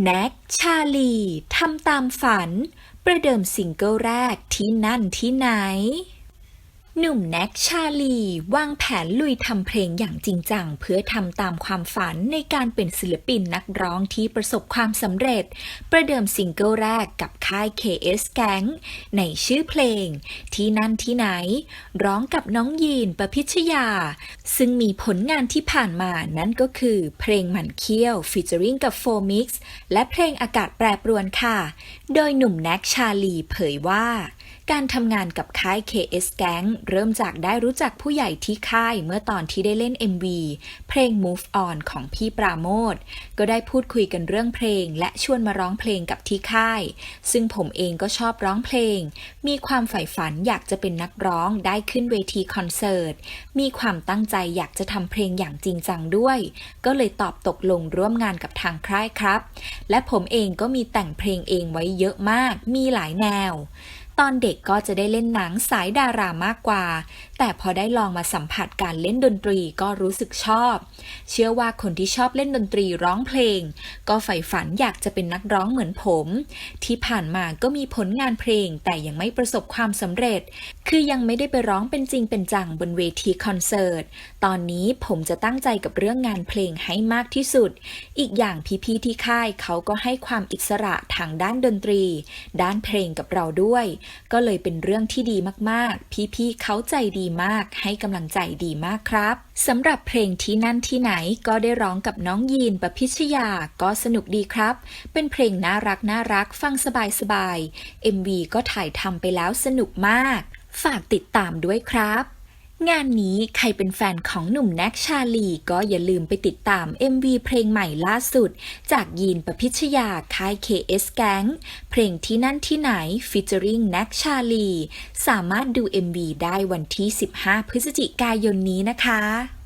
แน็กชาลีทำตามฝัน ประเดิมซิงเกิลแรกที่นั่นที่ไหน หนุ่มแน็กชาลี วางแผนลุยทำเพลงอย่างจริงจัง เพื่อทำตามความฝันในการเป็นศิลปินนักร้องที่ประสบความสำเร็จ ประเดิมซิงเกิลแรกกับค่าย KS Gang ในชื่อเพลง ที่นั่นที่ไหน ร้องกับน้องยีนประพิชยา ซึ่งมีผลงานที่ผ่านมานั่นก็คือ เพลงหมันเคี้ยวฟีเจอริงกับโฟมิกซ์และเพลงอากาศแปรปรวนค่ะ โดยหนุ่มแน็กชาลีเผยว่า การทำงานกับค่าย KS Gang เริ่มจากได้รู้จักผู้ใหญ่ที่ค่ายเมื่อตอนที่ได้เล่น MV เพลง Move On ของพี่ปราโมทก็ได้พูดคุยกันเรื่องเพลง และชวนมาร้องเพลงกับที่ค่าย ซึ่งผมเองก็ชอบร้องเพลง มีความใฝ่ฝันอยากจะเป็นนักร้องได้ขึ้นเวทีคอนเสิร์ต มีความตั้งใจอยากจะทำเพลงอย่างจริงจังด้วย ก็เลยตอบตกลงร่วมงานกับทางค่ายครับ และผมเองก็มีแต่งเพลงเองไว้เยอะมาก มีหลายแนว ตอนเด็กก็จะได้เล่นหนังสายดารามากกว่า แต่พอได้ลองมาสัมผัสการเล่นดนตรีก็รู้สึกชอบ เชื่อว่าคนที่ชอบเล่นดนตรีร้องเพลง ก็ใฝ่ฝันอยากจะเป็นนักร้องเหมือนผม ที่ผ่านมาก็มีผลงานเพลงแต่ยังไม่ประสบความสำเร็จ คือยังไม่ได้ไปร้องเป็นจริงเป็นจังบนเวทีคอนเสิร์ต ตอนนี้ผมจะตั้งใจกับเรื่องงานเพลงให้มากที่สุด อีกอย่างพี่ๆที่ค่ายเขาก็ให้ความอิสระทางด้านดนตรี ด้านเพลงกับเราด้วยก็เลยเป็นเรื่องที่ดีมากๆ พี่ๆเขาใจดีมาก ให้กำลังใจดีมากครับสำหรับเพลงที่นั่นที่ไหนก็ได้ร้องกับน้องยีนประพิชยาก็สนุกดีครับ เป็นเพลงน่ารักน่ารักฟังสบายๆ MV ก็ถ่ายทำไปแล้วสนุกมาก ฝากติดตามด้วยครับ งานนี้ใครเป็นแฟนของหนุ่มแน็กชาลี ก็อย่าลืมไปติดตาม MV เพลงใหม่ล่าสุด จากยีนประพิชยาค่าย KS Gang เพลงที่นั่นที่ไหนฟิจ u r i n g แน็กชาลี สามารถดู MV ได้วันที่ 15 พฤศจิกายนนี้นะคะ